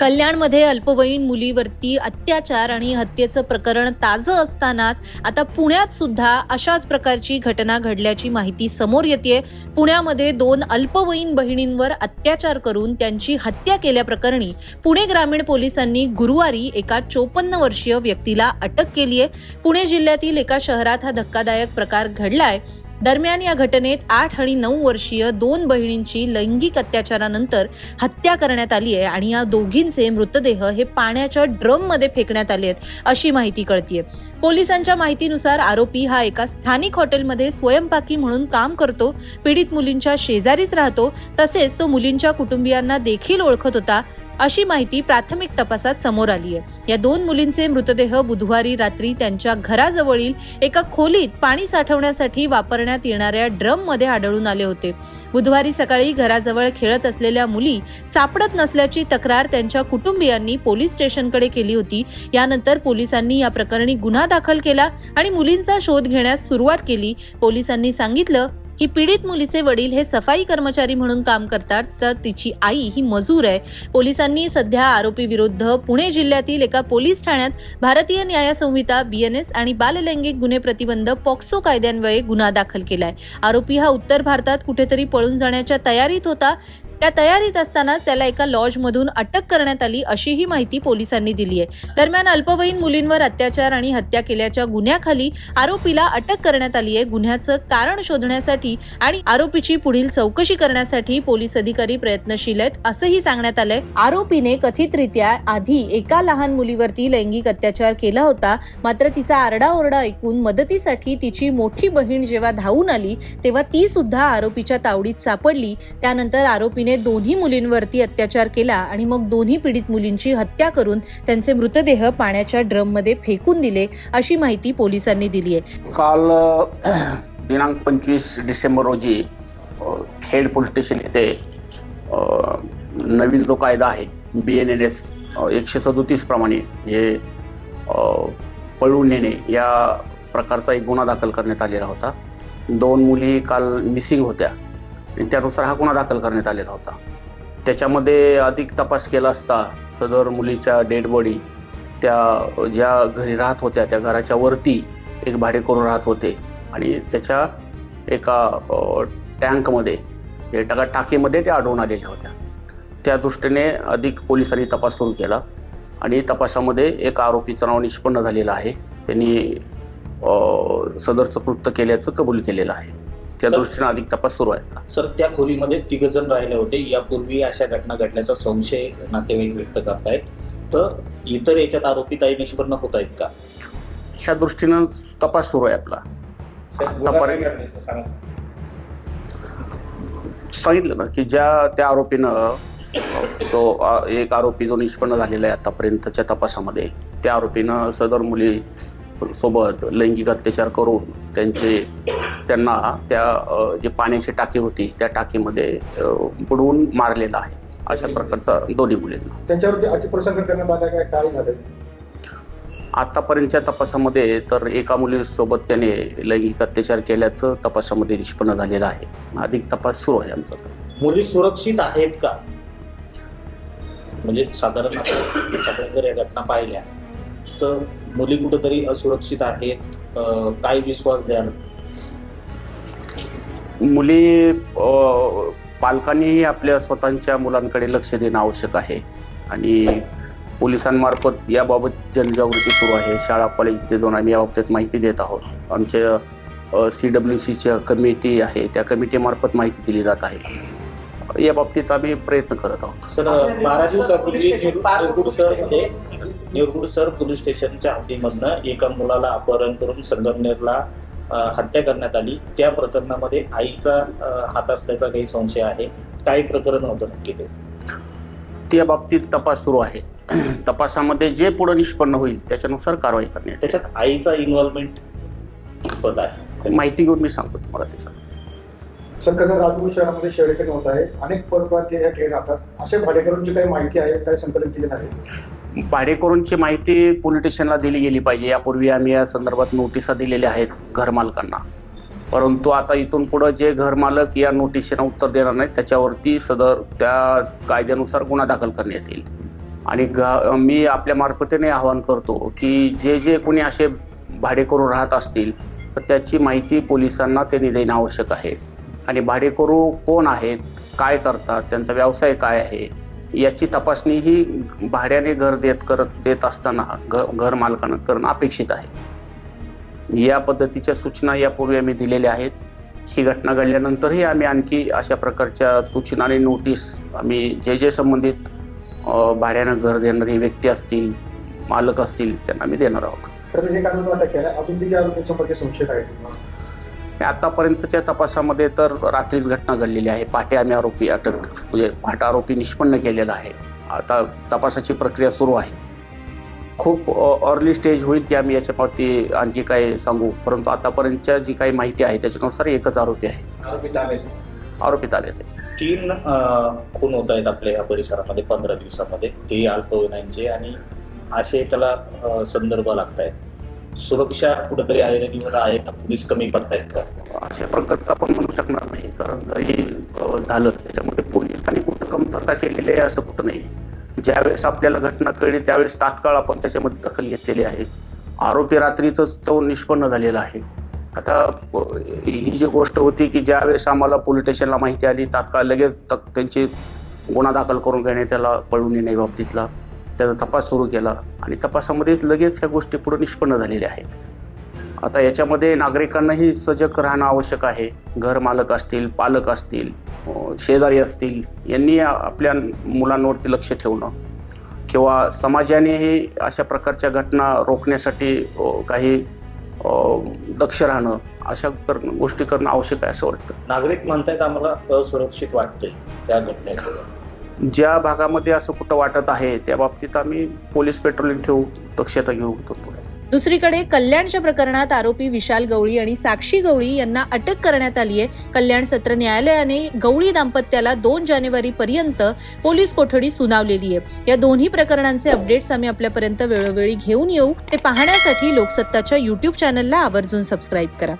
कल्याणमध्ये अल्पवयीन मुलीवरती अत्याचार आणि हत्येचं प्रकरण ताजं असतानाच आता पुण्यात सुद्धा अशाच प्रकारची घटना घडल्याची माहिती समोर येते पुण्यामध्ये दोन अल्पवयीन बहिणींवर अत्याचार करून त्यांची हत्या केल्याप्रकरणी पुणे ग्रामीण पोलिसांनी गुरुवारी एका चोपन्न वर्षीय व्यक्तीला अटक केली आहे पुणे जिल्ह्यातील एका शहरात हा धक्कादायक प्रकार घडलाय. दरम्यान या घटनेत आठ आणि नऊ वर्षीय दोन बहिणींची लैंगिक अत्याचारानंतर हत्या करण्यात आली आहे आणि या दोघींचे मृतदेह हे पाण्याच्या ड्रममध्ये फेकण्यात आले आहेत अशी माहिती कळतीये. पोलिसांच्या माहितीनुसार आरोपी हा एका स्थानिक हॉटेलमध्ये स्वयंपाकी म्हणून काम करतो पीडित मुलींच्या शेजारीच राहतो तसेच तो मुलींच्या कुटुंबियांना देखील ओळखत होता अशी माहिती प्राथमिक तपासात समोर आली आहे. या दोन मुलींचे मृतदेह बुधवारी रात्री त्यांच्या घराजवळील एका खोलीत पाणी साठवण्यासाठी वापरण्यात येणाऱ्या ड्रममध्ये आढळून आले होते. बुधवारी सकाळी घराजवळ खेळत असलेल्या मुली सापडत नसल्याची तक्रार त्यांच्या कुटुंबियांनी पोलीस स्टेशनकडे केली होती. यानंतर पोलिसांनी या प्रकरणी गुन्हा दाखल केला आणि मुलींचा शोध घेण्यास सुरुवात केली. पोलिसांनी सांगितलं ही पीडित मुलीचे वडील हे सफाई कर्मचारी म्हणून काम करतात तर तिची आई ही मजूर आहे. पोलिसांनी सध्या आरोपी विरुद्ध पुणे जिल्ह्यातील एका पोलीस ठाण्यात भारतीय न्याय संहिता बीएनएस आणि बाललैंगिक गुन्हे प्रतिबंध पॉक्सो कायद्यान्वये गुन्हा दाखल केलाय. आरोपी हा उत्तर भारतात कुठेतरी पळून जाण्याच्या तयारीत होता त्या तयारीत असतानाच त्याला एका लॉजमधून अटक करण्यात आली अशीही माहिती पोलिसांनी दिली आहे दरम्यान अल्पवयीन मुलींवर अत्याचार आणि हत्या केल्याच्या गुन्ह्याखाली आरोपीला अटक करण्यात आली आहे गुन्ह्याचं कारण शोधण्यासाठी आणि आरोपीची पुढील चौकशी करण्यासाठी पोलीस अधिकारी प्रयत्नशील आहेत असंही सांगण्यात आलंय. आरोपीने कथितरित्या आधी एका लहान मुलीवरती लैंगिक अत्याचार केला होता. मात्र तिचा आरडाओरडा ऐकून मदतीसाठी तिची मोठी बहीण जेव्हा धावून आली तेव्हा ती सुद्धा आरोपीच्या तावडीत सापडली. त्यानंतर आरोपी आरोपीने दोन्ही मुलींवरती अत्याचार केला आणि मग दोन्ही पीडित मुलींची हत्या करून त्यांचे मृतदेह पाण्याच्या ड्रममध्ये फेकून दिले अशी माहिती पोलिसांनी दिली आहे. काल दिनांक पंचवीस डिसेंबर रोजी खेड पोलीस स्टेशन येथे नवीन जो कायदा आहे बी एन एन एस एकशे सदोतीस प्रमाणे हे पळवून नेणे या प्रकारचा एक गुन्हा दाखल करण्यात आलेला होता. दोन मुली काल मिसिंग होत्या. त्यानुसार हा गुन्हा दाखल करण्यात आलेला होता. त्याच्यामध्ये अधिक तपास केला असता सदर मुलीच्या डेड बॉडी त्या ज्या घरी राहत होत्या त्या घराच्या वरती एक भाडेकरू राहत होते आणि त्याच्या एका टँकमध्ये हे टाका टाकीमध्ये त्या आढळून आलेल्या होत्या. त्या दृष्टीने अधिक पोलिसांनी तपास सुरू केला आणि तपासामध्ये एक आरोपीचं नाव निष्पन्न झालेलं आहे. त्यांनी सदरचं कृत्य केल्याचं कबूल केलेलं आहे. त्या दृष्टीने अधिक तपास सुरू आहे. सर त्या खोलीमध्ये तिघ जण राहिले होते. यापूर्वी अशा घटना घडल्याचा संशय नातेवाईक व्यक्त करतायत. तर इतर याच्यात आरोपी काही निष्पन्न होत आहेत का? ह्या दृष्टीनं तपास सुरू आहे आपला. सांगितलं ना की ज्या त्या आरोपीनं तो अ, एक आरोपी जो निष्पन्न झालेला आहे आतापर्यंतच्या तपासामध्ये त्या आरोपीनं सदर मुली सोबत लैंगिक अत्याचार करून त्यांचे त्यांना त्या जी पाण्याची टाकी होती त्या टाकीमध्ये बुडवून मारलेला आहे. अशा प्रकारचा दोन्ही मुलींना त्यांच्यावरती अतिप्रसंग करण्यात आला काय? काय झालं? आतापर्यंतच्या तपासामध्ये तर एका मुलीसोबत त्याने लैंगिक अत्याचार केल्याचं तपासामध्ये निष्पन्न झालेलं आहे. अधिक तपास सुरू आहे आमचा. तर. मुली सुरक्षित आहेत का? म्हणजे साधारण आपण सगळ्या जर या घटना पाहिल्या तर मुली कुठेतरी असुरक्षित आहेत काय विश्वास द्याल मुली पालकांनीही आपल्या स्वतःच्या मुलांकडे लक्ष देणं आवश्यक आहे. आणि पोलिसांमार्फत याबाबत जनजागृती सुरू आहे. शाळा कॉलेज ते दोन आम्ही याबाबतीत माहिती देत आहोत. आमच्या सी डब्ल्यू सीच्या कमिटी आहे. त्या कमिटीमार्फत माहिती दिली जात आहे. या बाबतीत आम्ही प्रयत्न करत आहोत. सर बारा दिवसापूर्वी निरगुड सर हे निरगुड सर पोलीस स्टेशनच्या हद्दीमधनं एका मुलाला अपहरण करून संगमनेरला हत्या करण्यात आली. त्या प्रकरणामध्ये आईचा हात असल्याचा काही संशय आहे. काय प्रकरण होतं नक्की ते? त्या बाबतीत तपास सुरू आहे. तपासामध्ये जे पुढे निष्पन्न होईल त्याच्यानुसार कारवाई करण्यात येईल. त्याच्यात आईचा इन्व्हॉल्वमेंट पद आहे? माहिती घेऊन मी सांगतो तुम्हाला त्याच्यात संकलन राजपूर शहरामध्ये शेळेकरी होत आहे. अनेक परप्रांतीय या ठिकाणी राहतात. असे भाडेकरूंची काही माहिती आहे? काय संकलन केलेलं आहे? भाडेकरूंची माहिती पोलीस स्टेशनला दिली गेली पाहिजे. यापूर्वी आम्ही या संदर्भात नोटिसा दिलेल्या आहेत घरमालकांना. परंतु आता इथून पुढं जे घरमालक या नोटिशीला उत्तर देणार नाहीत त्याच्यावरती सदर त्या कायद्यानुसार गुन्हा दाखल करण्यात येईल आणि घ मी आपल्या मार्फतीने आवाहन करतो की जे जे कोणी असे भाडेकरू राहत असतील तर त्याची माहिती पोलिसांना त्यांनी देणं आवश्यक आहे. आणि भाडेकरू कोण आहेत काय करतात त्यांचा व्यवसाय काय आहे याची तपासणी ही भाड्याने घर देत करत देत असताना घ घर मालकानं करणं अपेक्षित आहे. या पद्धतीच्या सूचना यापूर्वी आम्ही दिलेल्या आहेत. ही घटना घडल्यानंतरही आम्ही आणखी अशा प्रकारच्या सूचना आणि नोटीस आम्ही जे जे संबंधित भाड्यानं घर देणारी व्यक्ती असतील मालक असतील त्यांना आम्ही देणार आहोत. अजून किती आरोपी संशय आहे आतापर्यंतच्या तपासामध्ये तर रात्रीच घटना घडलेली आहे. पहाटे आम्ही आरोपी अटक म्हणजे पहाटे आरोपी निष्पन्न केलेला आहे. आता तपासाची प्रक्रिया सुरू आहे. खूप अर्ली स्टेज होईल की आम्ही याच्यावरती आणखी काय सांगू. परंतु आतापर्यंतच्या जी काही माहिती आहे त्याच्यानुसार एकच आरोपी आहे. आरोपी ताब्यात आरोपी ताब्यात आहे तीन खून होत आहेत आपल्या ह्या परिसरामध्ये पंधरा दिवसामध्ये. ते अल्पवयीनांचे आणि असे त्याला संदर्भ लागत आहेत सुरक्षा कुठेतरी ऐरणीवर आहे का? पोलीस कमी पडतायत का? अशा प्रकारचं आपण म्हणू शकणार नाही कारण जरी झालं. त्याच्यामध्ये पोलिसांनी कुठं कमतरता केलेली आहे असं कुठं नाही. ज्यावेळेस आपल्याला घटना कळली त्यावेळेस तात्काळ आपण त्याच्यामध्ये दखल घेतलेली आहे. आरोपी रात्रीच तो निष्पन्न झालेला आहे. आता ही जी गोष्ट होती की ज्यावेळेस आम्हाला पोलीस स्टेशनला माहिती आली तात्काळ लगेच तक त्यांची गुन्हा दाखल करून घेणे त्याला पळून येणे बाबतीतला त्याचा तपास सुरू केला आणि तपासामध्ये लगेच ह्या गोष्टी पुढे निष्पन्न झालेल्या आहेत. आता याच्यामध्ये नागरिकांनाही सजग राहणं आवश्यक आहे. घर मालक असतील पालक असतील शेजारी असतील यांनी आपल्या मुलांवरती लक्ष ठेवणं किंवा समाजानेही अशा प्रकारच्या घटना रोखण्यासाठी काही दक्ष राहणं अशा कर गोष्टी करणं आवश्यक आहे असं वाटतं. नागरिक म्हणतायत आम्हाला असुरक्षित वाटते त्या घटनेमुळे. ज्या भागामध्ये असं कुठं वाटत आहे त्या बाबतीत आम्ही पोलीस पेट्रोलिंग ठेवू दक्षता घेऊ तो पुढे. दुसरीकडे कल्याणच्या प्रकरणात आरोपी विशाल गवळी आणि साक्षी गवळी यांना अटक करण्यात आली आहे. कल्याण सत्र न्यायालयाने गवळी दाम्पत्याला दोन जानेवारी पर्यंत पोलीस कोठडी सुनावलेली आहे. या दोन्ही प्रकरणांचे अपडेट्स आम्ही आपल्यापर्यंत वेळोवेळी घेऊन येऊ. ते पाहण्यासाठी लोकसत्ताच्या युट्यूब चॅनलला आवर्जून सबस्क्राईब करा.